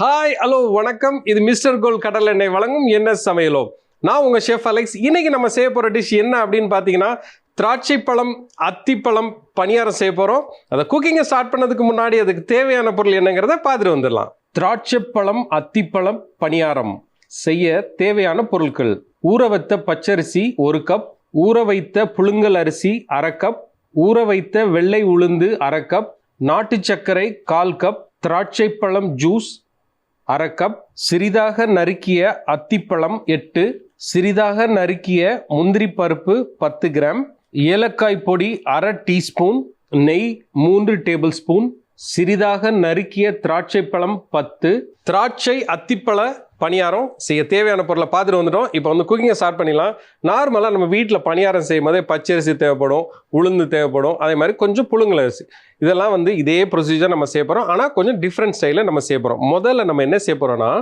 Hi hello வணக்கம். இது mister கோல் கடல் எண்ணெய் வழங்கும் என்ன சமையலோ? நான் உங்கள் ஷெஃப் அலெக்ஸ் இன்றைக்கி நம்ம செய்ய போகிற டிஷ் என்ன அப்படின்னு பார்த்தீங்கன்னா திராட்சை பழம் அத்திப்பழம் பணியாரம் செய்ய போகிறோம் அதை குக்கிங்கை ஸ்டார்ட் பண்ணதுக்கு முன்னாடி அதுக்கு தேவையான பொருள் என்னங்கிறத பார்த்துட்டு வந்துடலாம். திராட்சை பழம் அத்திப்பழம் பணியாரம் செய்ய தேவையான பொருட்கள். ஊற வைத்த பச்சரிசி ஒரு கப் ஊற வைத்த புழுங்கல் அரிசி அரை கப் ஊற வைத்த வெள்ளை உளுந்து அரை கப் நாட்டு சர்க்கரை கால் கப் திராட்சை பழம் ஜூஸ் அரை கப் சிறிதாக நறுக்கிய அத்திப்பழம் எட்டு சிறிதாக நறுக்கிய முந்திரி பருப்பு பத்து கிராம் ஏலக்காய் பொடி அரை டீஸ்பூன் நெய் மூன்று டேபிள் ஸ்பூன் சிறிதாக நறுக்கிய திராட்சை பழம் பத்து திராட்சை அத்திப்பழ பணியாரம் செய்ய தேவையான பொருளை பார்த்துட்டு வந்துட்டோம். இப்போ வந்து குக்கிங்கை ஸ்டார்ட் பண்ணிடலாம். நார்மலாக நம்ம வீட்டில் பணியாரம் செய்யும் போதே பச்சரிசி தேவைப்படும் உளுந்து தேவைப்படும் அதே மாதிரி கொஞ்சம் புழுங்கல் அரிசி. இதெல்லாம் வந்து இதே ப்ரொசீஜர் நம்ம செய்ய போகிறோம் ஆனால் கொஞ்சம் டிஃப்ரெண்ட் ஸ்டைலில் நம்ம செய்ய போகிறோம் முதல்ல நம்ம என்ன செய்ய போகிறோன்னா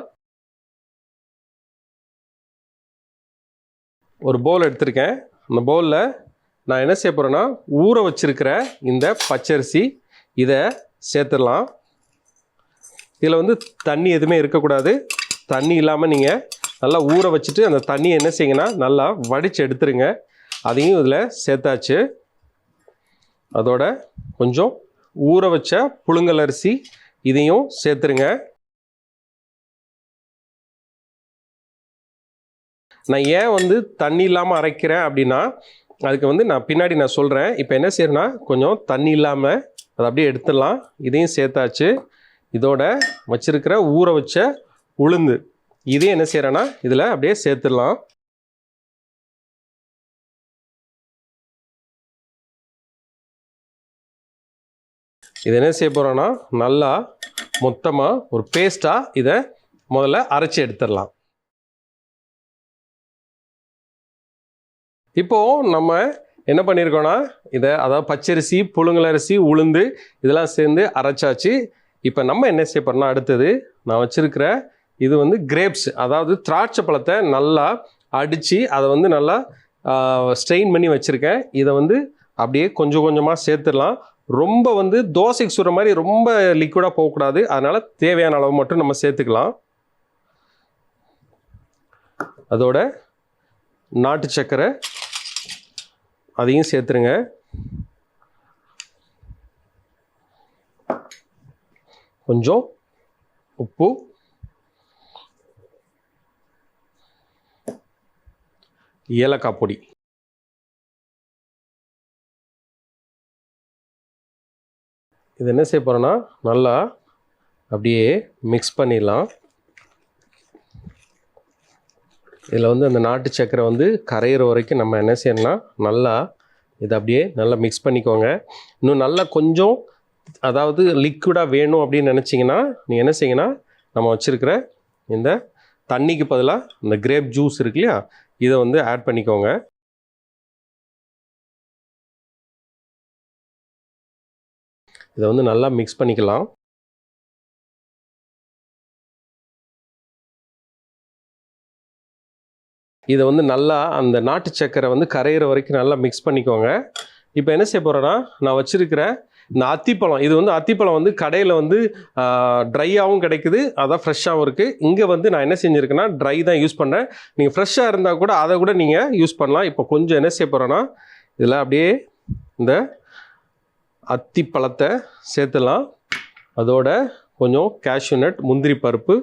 ஒரு பவுல் எடுத்திருக்கேன். அந்த பவுலில் நான் என்ன செய்ய போகிறேன்னா ஊற வச்சிருக்கிற இந்த பச்சரிசி இதை சேர்த்துடலாம். இதில் வந்து தண்ணி எதுவுமே இருக்கக்கூடாது. தண்ணி இல்லாமல் நீங்கள் நல்லா ஊற வச்சுட்டு அந்த தண்ணியை என்ன செய்யுங்கன்னா நல்லா வடித்து எடுத்துருங்க. அதையும் இதில் சேர்த்தாச்சு. அதோட கொஞ்சம் ஊற வச்ச புழுங்கல் அரிசி இதையும் சேர்த்துருங்க. நான் ஏன் வந்து தண்ணி இல்லாமல் அரைக்கிறேன் அப்படின்னா அதுக்கு வந்து நான் பின்னாடி நான் சொல்கிறேன் இப்போ என்ன செய்யறேன்னா கொஞ்சம் தண்ணி இல்லாமல் அதை அப்படியே எடுத்துடலாம். இதையும் சேர்த்தாச்சு. இதோட வச்சுருக்கிற ஊற வச்ச உளுந்து. இதே என்ன செய்கிறேன்னா இதில் அப்படியே சேர்த்துடலாம். இது என்ன செய்ய போகிறோன்னா நல்லா மொத்தமாக ஒரு பேஸ்ட்டாக இதை முதல்ல அரைச்சி எடுத்துடலாம். இப்போது நம்ம என்ன பண்ணியிருக்கோன்னா இதை அதாவது பச்சரிசி புழுங்கலரிசி உளுந்து இதெல்லாம் சேர்ந்து அரைச்சாச்சு. இப்போ நம்ம என்ன செய்ய போகிறோன்னா அடுத்தது நான் வச்சுருக்கிற இது வந்து கிரேப்ஸ் அதாவது திராட்சை பழத்தை நல்லா அடித்து அதை வந்து நல்லா ஸ்ட்ரெயின் பண்ணி வச்சுருக்கேன். இதை வந்து அப்படியே கொஞ்சம் கொஞ்சமாக சேர்த்துடலாம். ரொம்ப வந்து தோசைக்கு சுடுற மாதிரி ரொம்ப லிக்விடாக போகக்கூடாது. அதனால் தேவையான அளவு மட்டும் நம்ம சேர்த்துக்கலாம். அதோட நாட்டு சர்க்கரை அதையும் சேர்த்துருங்க. கொஞ்சம் உப்பு ஏலக்காய் பொடி. இது என்ன செய்ய போகிறோன்னா நல்லா அப்படியே மிக்ஸ் பண்ணிடலாம். இதில் வந்து அந்த நாட்டு சக்கரை வந்து கரையிற வரைக்கும் நம்ம என்ன செய்யணும்னா நல்லா இதை அப்படியே நல்லா மிக்ஸ் பண்ணிக்கோங்க. இன்னும் நல்லா கொஞ்சம் அதாவது லிக்விடாக வேணும் அப்படின்னு நினச்சிங்கன்னா நீங்கள் என்ன செய்யுங்கன்னா நம்ம வச்சுருக்கிற இந்த தண்ணிக்கு பதிலாக இந்த கிரேப் ஜூஸ் இருக்கு இல்லையா இதை வந்து ஆட் பண்ணிக்கோங்க. இதை வந்து நல்லா மிக்ஸ் பண்ணிக்கலாம். இதை வந்து நல்லா அந்த நாட்டு சக்கரை வந்து கரையிற வரைக்கும் நல்லா மிக்ஸ் பண்ணிக்கோங்க. இப்போ என்ன செய்ய போகிறேன்னா நான் வச்சுருக்கிற இந்த அத்திப்பழம் இது வந்து அத்திப்பழம் வந்து கடையில் வந்து ட்ரையாகவும் கிடைக்குது. அதான் ஃப்ரெஷ்ஷாகவும் இருக்குது இங்கே வந்து நான் என்ன செஞ்சுருக்கேன்னா ட்ரை தான் யூஸ் பண்ணேன் நீங்கள் ஃப்ரெஷ்ஷாக இருந்தால் கூட அதை கூட நீங்கள் யூஸ் பண்ணலாம். இப்போ கொஞ்சம் என்ன செய்ய போகிறோன்னா இதில் அப்படியே இந்த அத்திப்பழத்தை சேர்த்துலாம் அதோட கொஞ்சம் கேஷ்யூ நட் முந்திரி பருப்பு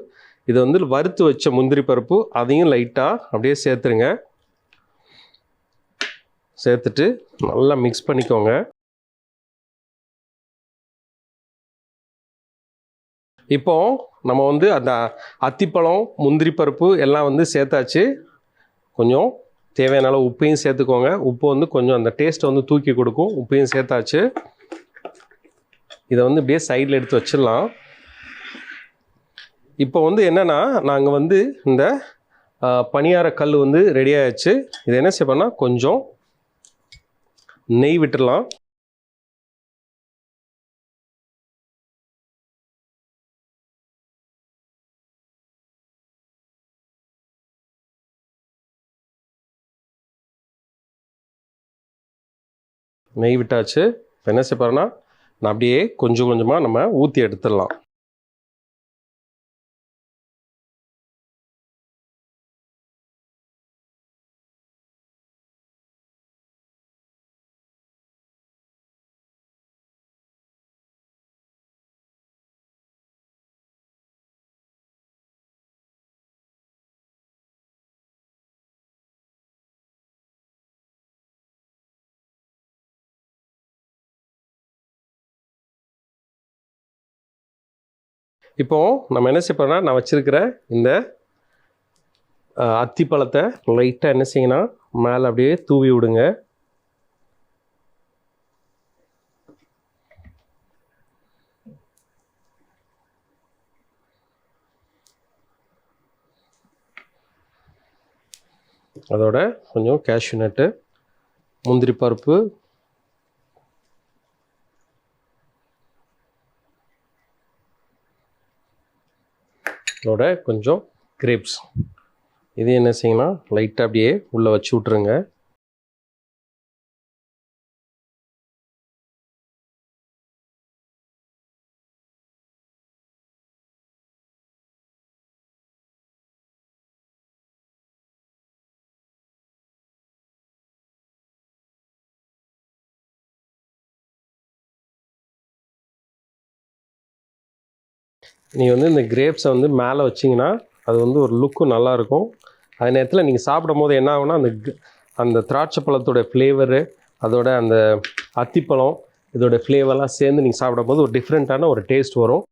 இது வந்து வறுத்து வச்ச முந்திரி பருப்பு அதையும் லைட்டாக அப்படியே சேர்த்துருங்க. சேர்த்துட்டு நல்லா மிக்ஸ் பண்ணிக்கோங்க. இப்போ நம்ம வந்து அந்த அத்திப்பழம் முந்திரி பருப்பு எல்லாம் வந்து சேர்த்தாச்சு. கொஞ்சம் தேவையான அளவு உப்பையும் சேர்த்துக்கோங்க. உப்பு வந்து கொஞ்சம் அந்த டேஸ்ட்டை வந்து தூக்கி கொடுக்கும். உப்பையும் சேர்த்தாச்சு. இதை வந்து இப்படியே சைடில் எடுத்து வச்சிடலாம். இப்போ வந்து என்னென்னா நாங்கள் வந்து இந்த பணியார கல் வந்து ரெடி ஆயிடுச்சு இது என்ன செய்வோம்னா கொஞ்சம் நெய் விட்டுடலாம். நெய் விட்டாச்சு. இப்போ என்ன செய்ய நான் அப்படியே கொஞ்சம் கொஞ்சமாக நம்ம ஊற்றி எடுத்துடலாம். இப்போ நம்ம என்ன செய்ய நான் வச்சிருக்கிற இந்த அத்தி அத்திப்பழத்தை லைட்டாக என்ன செய்யணும் மேலே அப்படியே தூவி விடுங்க. அதோட கொஞ்சம் கேஷ்யூ நட்டு முந்திரி பருப்பு இதோட கொஞ்சம் கிரேப்ஸ் இது என்ன செய்யணும் லைட்டாக அப்படியே உள்ளே வச்சு விட்ருங்க நீங்கள் வந்து இந்த கிரேப்ஸை வந்து மேலே வச்சிங்கன்னா அது வந்து ஒரு லுக்கும் நல்லாயிருக்கும். அதே நேரத்தில் நீங்கள் சாப்பிடும் போது என்ன ஆகுனா அந்த அந்த திராட்சை பழத்தோட ஃப்ளேவரு அதோட அந்த அத்திப்பழம் இதோட ஃப்ளேவர்லாம் சேர்ந்து நீங்கள் சாப்பிடும்போது ஒரு டிஃப்ரெண்ட்டான ஒரு டேஸ்ட் வரும்.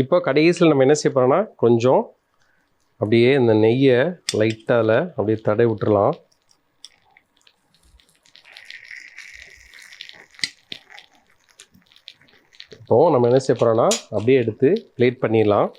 இப்போ கடைசியில் நம்ம என்ன செய்ய போகிறோம்னா கொஞ்சம் அப்படியே இந்த நெய்யை லைட்டாக அதில் அப்படியே தடை விட்டுறலாம். இப்போது நம்ம என்ன செய்ய அப்படியே எடுத்து பிளேட் பண்ணிடலாம்.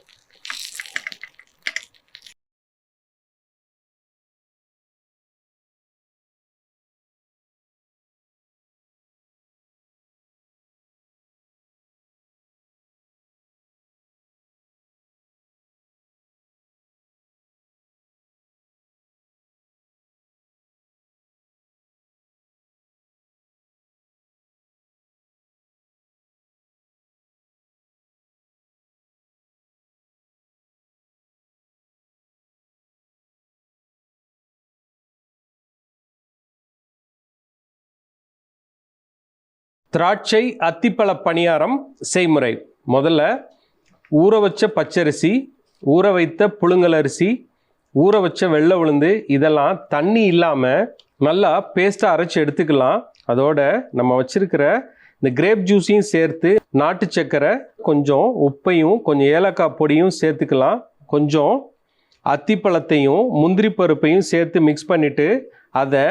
திராட்சை அத்திப்பழ பணியாரம் செய்முறை. முதல்ல ஊற வச்ச பச்சரிசி ஊற வைத்த புழுங்கல் அரிசி ஊற வச்ச வெள்ளை உளுந்து இதெல்லாம் தண்ணி இல்லாமல் நல்லா பேஸ்ட்டாக அரைச்சி எடுத்துக்கலாம். அதோட நம்ம வச்சிருக்கிற இந்த கிரேப் ஜூஸையும் சேர்த்து நாட்டு சக்கரை கொஞ்சம் உப்பையும் கொஞ்சம் ஏலக்காய் பொடியும் சேர்த்துக்கலாம். கொஞ்சம் அத்திப்பழத்தையும் முந்திரி பருப்பையும் சேர்த்து மிக்ஸ் பண்ணிவிட்டு அதை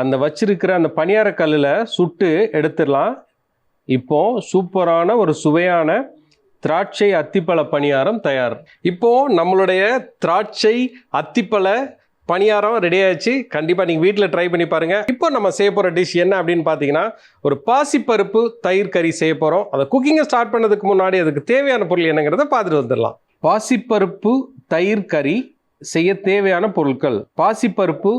அந்த வச்சிருக்கிற அந்த பணியார கல்லில் சுட்டு எடுத்துடலாம். இப்போ சூப்பரான ஒரு சுவையான திராட்சை அத்திப்பழ பணியாரம் தயார். இப்போ நம்மளுடைய திராட்சை அத்திப்பழ பணியாரம் ரெடி ஆயிடுச்சு. கண்டிப்பாக நீங்கள் வீட்டில் ட்ரை பண்ணி பாருங்கள் இப்போ நம்ம செய்ய போகிற டிஷ் என்ன அப்படின்னு பார்த்தீங்கன்னா ஒரு பாசிப்பருப்பு தயிர் கறி செய்ய போகிறோம் அதை குக்கிங்கை ஸ்டார்ட் பண்ணதுக்கு முன்னாடி அதுக்கு தேவையான பொருள் என்னங்கிறத பார்த்துட்டு வந்துடலாம். பாசிப்பருப்பு தயிர் கறி செய்ய தேவையான பொருட்கள். பாசிப்பருப்பு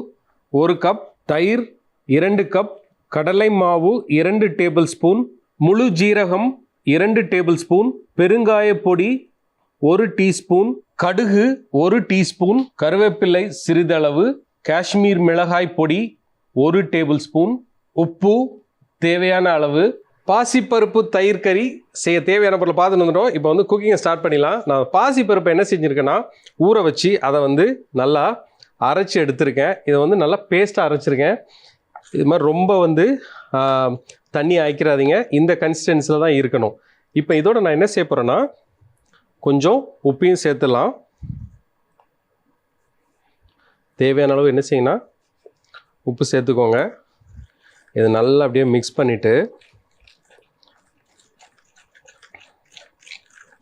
ஒரு கப் தயிர் இரண்டு கப் கடலை மாவு இரண்டு டேபிள் ஸ்பூன் முழு ஜீரகம் இரண்டு டேபிள் ஸ்பூன் பெருங்காய பொடி ஒரு டீஸ்பூன் கடுகு ஒரு டீஸ்பூன் கருவேப்பிலை சிறிதளவு காஷ்மீர் மிளகாய் பொடி ஒரு டேபிள் ஸ்பூன் உப்பு தேவையான அளவு பாசிப்பருப்பு தயிர் கறி செய்ய தேவையான பொருளை பார்த்துட்டு வந்துட்டோம். இப்போ வந்து குக்கிங்கை ஸ்டார்ட் பண்ணிடலாம். நான் பாசிப்பருப்பை என்ன செஞ்சுருக்கேன்னா ஊற வச்சு அதை வந்து நல்லா அரைச்சி எடுத்திருக்கேன். இதை வந்து நல்லா பேஸ்ட்டாக அரைச்சிருக்கேன். இது மாதிரி ரொம்ப வந்து தண்ணி ஆய்க்கிறாதீங்க. இந்த கன்சிஸ்டன்சியில் தான் இருக்கணும். இப்போ இதோட நான் என்ன செய்ய போகிறேன்னா கொஞ்சம் உப்பையும் சேர்த்துடலாம். தேவையான அளவு என்ன செய்யணும் உப்பு சேர்த்துக்கோங்க. இது நல்லா அப்படியே மிக்ஸ் பண்ணிவிட்டு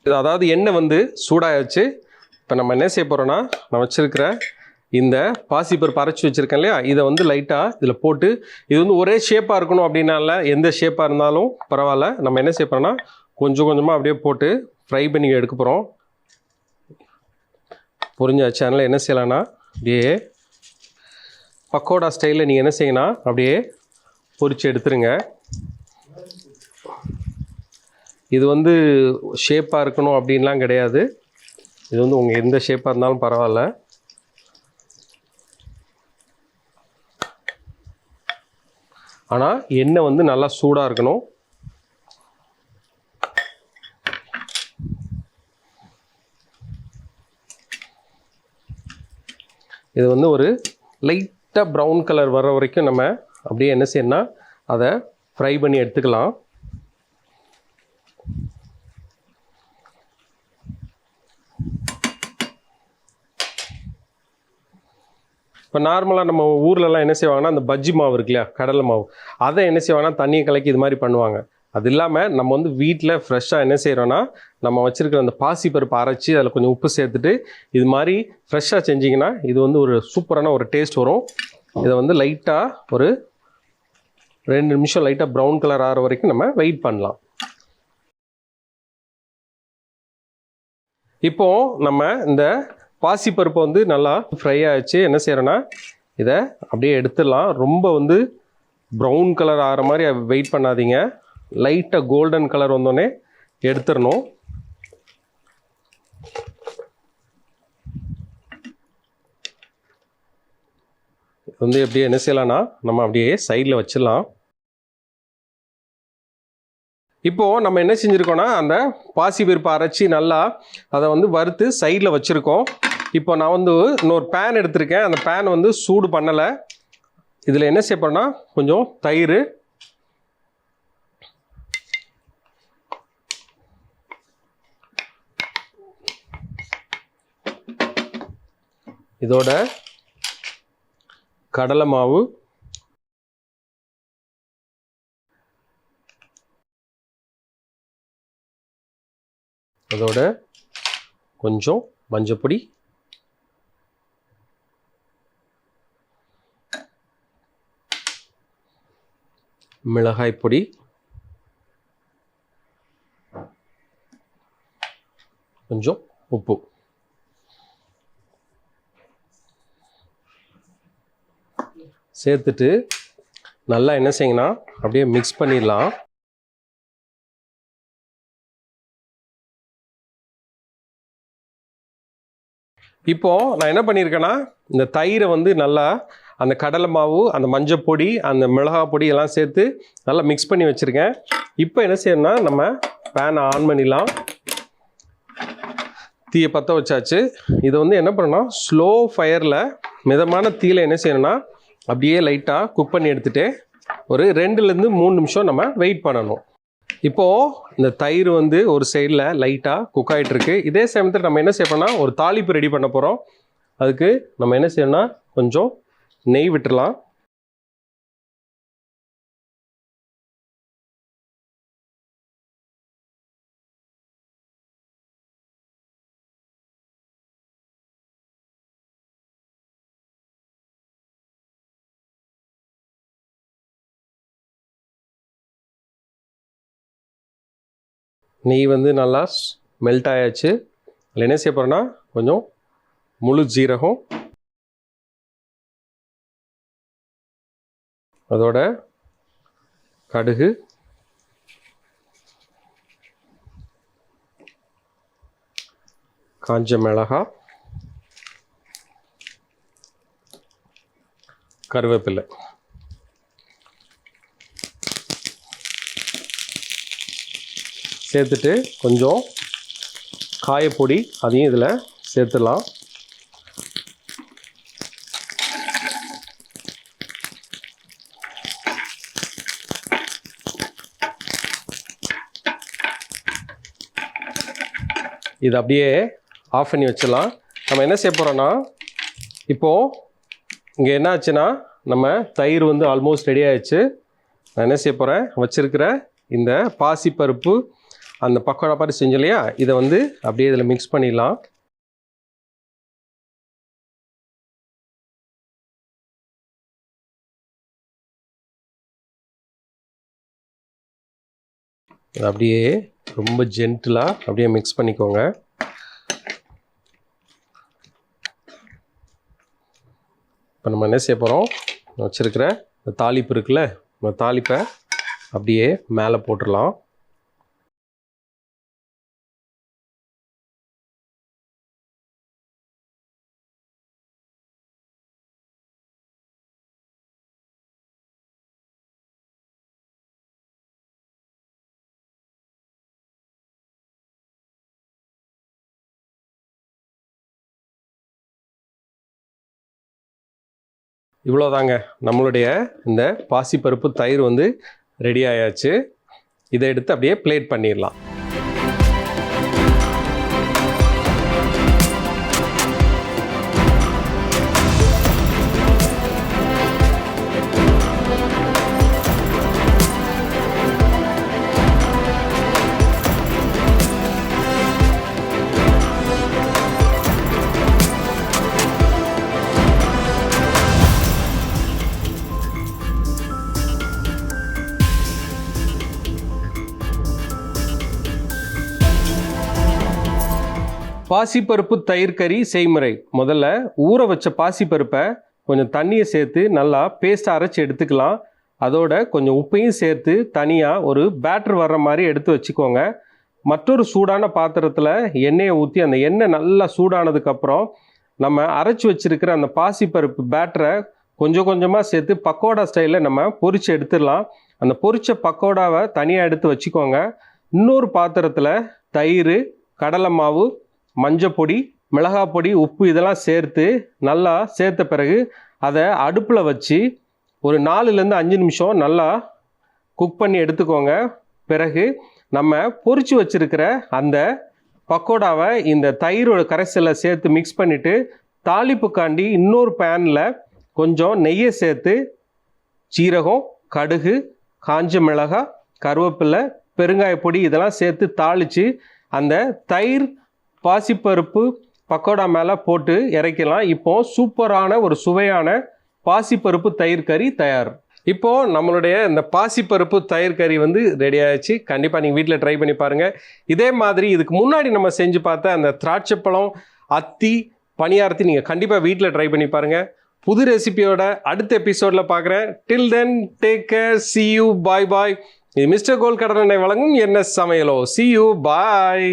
இது அதாவது எண்ணெய் வந்து சூடாகிடுச்சு இப்போ நம்ம என்ன செய்ய போகிறோன்னா நான் வச்சுருக்கிற இந்த பாசிப்பருப்பு அரைச்சி வச்சுருக்கேன் இல்லையா? இதை வந்து லைட்டாக இதில் போட்டு இது வந்து ஒரே ஷேப்பாக இருக்கணும் அப்படின்னால எந்த ஷேப்பாக இருந்தாலும் பரவாயில்ல. நம்ம என்ன செய்ய போகிறோன்னா கொஞ்சம் கொஞ்சமாக அப்படியே போட்டு ஃப்ரை பண்ணி எடுக்க போகிறோம் புரிஞ்சாச்சு அதனால் என்ன செய்யலான்னா அப்படியே பக்கோடா ஸ்டைலில் நீங்கள் என்ன செய்யணும் அப்படியே பொறிச்சு எடுத்துருங்க. இது வந்து ஷேப்பாக இருக்கணும் அப்படின்லாம் கிடையாது. இது வந்து உங்கள் எந்த ஷேப்பாக இருந்தாலும் பரவாயில்ல. ஆனால் எண்ணெய் வந்து நல்லா சூடாக இருக்கணும். இது வந்து ஒரு லைட்டாக ப்ரௌன் கலர் வர வரைக்கும் நம்ம அப்படியே என்ன செய்யணும்னா அதை ஃப்ரை பண்ணி எடுத்துக்கலாம். இப்போ நார்மலாக நம்ம ஊர்லலாம் என்ன செய்வாங்கன்னா அந்த பஜ்ஜி மாவு இருக்கு இல்லையா கடலை மாவு. அதை என்ன செய்வாங்கன்னா தண்ணியை கலக்கி இது மாதிரி பண்ணுவாங்க. அது இல்லாமல் நம்ம வந்து வீட்டில் ஃப்ரெஷ்ஷாக என்ன செய்கிறோன்னா நம்ம வச்சுருக்கிற அந்த பாசிப்பருப்பு அரைச்சி அதில் கொஞ்சம் உப்பு சேர்த்துட்டு இது மாதிரி ஃப்ரெஷ்ஷாக செஞ்சிங்கன்னா இது வந்து ஒரு சூப்பரான ஒரு டேஸ்ட் வரும். இதை வந்து லைட்டாக ஒரு ரெண்டு நிமிஷம் லைட்டாக ப்ரௌன் கலர் ஆகிற வரைக்கும் நம்ம வெயிட் பண்ணலாம். இப்போது நம்ம இந்த பாசிப்பருப்பு வந்து நல்லா ஃப்ரை ஆகிடுச்சு என்ன செய்கிறோன்னா இதை அப்படியே எடுத்துடலாம். ரொம்ப வந்து ப்ரௌன் கலர் ஆகிற மாதிரி வெயிட் பண்ணாதீங்க. லைட்டாக கோல்டன் கலர் வந்தோடனே எடுத்துடணும். வந்து எப்படியே என்ன செய்யலாம்னா நம்ம அப்படியே சைடில் வச்சிடலாம். இப்போது நம்ம என்ன செஞ்சுருக்கோன்னா அந்த பாசி பருப்பு அரைச்சி நல்லா அதை வந்து வறுத்து சைடில் வச்சுருக்கோம். இப்போ நான் வந்து இன்னொரு பேன் எடுத்திருக்கேன். அந்த பேன் வந்து சூடு பண்ணலை. இதில் என்ன செய்யப்படுறேன்னா கொஞ்சம் தயிர் இதோட கடலை மாவு அதோட கொஞ்சம் மஞ்சப்பொடி மிளகாய் பொடி. கொஞ்சம் உப்பு. சேர்த்துட்டு நல்லா என்ன செய்யுங்கன்னா அப்படியே மிக்ஸ் பண்ணிடலாம். இப்போ நான் என்ன பண்ணியிருக்கேன்னா இந்த தயிரை வந்து நல்லா அந்த கடலை மாவு அந்த மஞ்சள் பொடி அந்த மிளகாய் பொடி எல்லாம் சேர்த்து நல்லா மிக்ஸ் பண்ணி வச்சுருக்கேன். இப்போ என்ன செய்யணும்னா நம்ம பேனை ஆன் பண்ணிடலாம். தீயை பற்ற வச்சாச்சு. இதை வந்து என்ன பண்ணணும்? ஸ்லோ ஃபயரில் மிதமான தீயில் என்ன செய்யணும்னா அப்படியே லைட்டாக குக் பண்ணி எடுத்துகிட்டு ஒரு ரெண்டுலேருந்து மூணு நிமிஷம் நம்ம வெயிட் பண்ணணும். இப்போது இந்த தயிர் வந்து ஒரு சைடில் லைட்டாக குக் ஆகிட்டுருக்கு இதே சமயத்தில் நம்ம என்ன செய்யணும்னா ஒரு தாளிப்பு ரெடி பண்ண போகிறோம் அதுக்கு நம்ம என்ன செய்யணும்னா கொஞ்சம் நெய் விட்டுடலாம் நெய் வந்து நல்லா மெல்ட் ஆயாச்சு. அதில் என்ன செய்ய போகிறேன்னா கொஞ்சம் முழு ஜீரகம் அதோட கடுகு. காஞ்ச மிளகா. கருவேப்பிலை. சேர்த்துட்டு கொஞ்சம் காயப்பொடி அதையும் இதில் சேர்த்துடலாம். இது அப்படியே ஆஃப் பண்ணி வச்சிடலாம். நம்ம என்ன செய்ய போகிறோன்னா இப்போது இங்கே என்ன ஆச்சுன்னா நம்ம தயிர் வந்து ஆல்மோஸ்ட் ரெடி ஆயிடுச்சு. நான் என்ன செய்ய போகிறேன் வச்சுருக்கிற இந்த பாசிப்பருப்பு அந்த பக்கோடா பாட்டு செஞ்சோம் இல்லையா? இதை வந்து அப்படியே இதில் மிக்ஸ் பண்ணிடலாம். இதை அப்படியே ரொம்ப ஜென்டிலாக அப்படியே மிக்ஸ் பண்ணிக்கோங்க. இப்போ நம்ம என்ன செய்ய போகிறோம் வச்சுருக்கிற இந்த தாளிப்பு இருக்குல்ல இந்த தாளிப்பை அப்படியே மேலே போட்டுடலாம். இவ்வளோதாங்க நம்மளுடைய இந்த பாசிப்பருப்பு தயிர் வந்து ரெடி ஆயாச்சு. இதை எடுத்து அப்படியே பிளேட் பண்ணிடலாம். பாசிப்பருப்பு தயிர் கறி செய்முறை. முதல்ல ஊற வச்ச பாசிப்பருப்பை கொஞ்சம் தண்ணியை சேர்த்து நல்லா பேஸ்ட் அரைச்சி எடுத்துக்கலாம். அதோட கொஞ்சம் உப்பையும் சேர்த்து தனியாக ஒரு பேட்டர் வர்ற மாதிரி எடுத்து வச்சுக்கோங்க. மற்றொரு சூடான பாத்திரத்தில் எண்ணெயை ஊற்றி அந்த எண்ணெய் நல்லா சூடானதுக்கப்புறம் நம்ம அரைச்சி வச்சிருக்கிற அந்த பாசிப்பருப்பு பேட்டரை கொஞ்சம் கொஞ்சமாக சேர்த்து பக்கோடா ஸ்டைலில் நம்ம பொரித்து எடுத்துடலாம். அந்த பொரித்த பக்கோடாவை தனியாக எடுத்து வச்சுக்கோங்க. இன்னொரு பாத்திரத்தில் தயிர் கடலை மாவு மஞ்சப்பொடி மிளகாய் பொடி உப்பு இதெல்லாம் சேர்த்து நல்லா சேர்த்த பிறகு அதை அடுப்பில் வச்சு ஒரு நாலுலேருந்து அஞ்சு நிமிஷம் நல்லா குக் பண்ணி எடுத்துக்கோங்க. பிறகு நம்ம பொறிச்சு வச்சுருக்கிற அந்த பக்கோடாவை இந்த தயிரோட கரைசலை சேர்த்து மிக்ஸ் பண்ணிவிட்டு தாளிப்புக்காண்டி இன்னொரு பேனில் கொஞ்சம் நெய்யை சேர்த்து சீரகம் கடுகு காஞ்ச மிளகாய் கருவேப்பிலை பெருங்காய பொடி இதெல்லாம் சேர்த்து தாளித்து அந்த தயிர் பாசிப்பருப்பு பக்கோடா மேலே போட்டு இறக்கலாம். இப்போது சூப்பரான ஒரு சுவையான பாசிப்பருப்பு தயிர் கறி தயார். இப்போது நம்மளுடைய இந்த பாசிப்பருப்பு தயிர் கறி வந்து ரெடி ஆயிடுச்சு. கண்டிப்பாக நீங்கள் வீட்டில் ட்ரை பண்ணி பாருங்கள் இதே மாதிரி இதுக்கு முன்னாடி நம்ம செஞ்சு பார்த்த அந்த திராட்சைப்பழம் அத்தி பணியாரத்தி நீங்கள் கண்டிப்பாக வீட்டில் ட்ரை பண்ணி பாருங்கள் புது ரெசிபியோட அடுத்த எபிசோடில் பார்க்குறேன். Till then take care see you bye bye இது மிஸ்டர் கோல் கடனை வழங்கும் என்ன சமையலோ? C you bye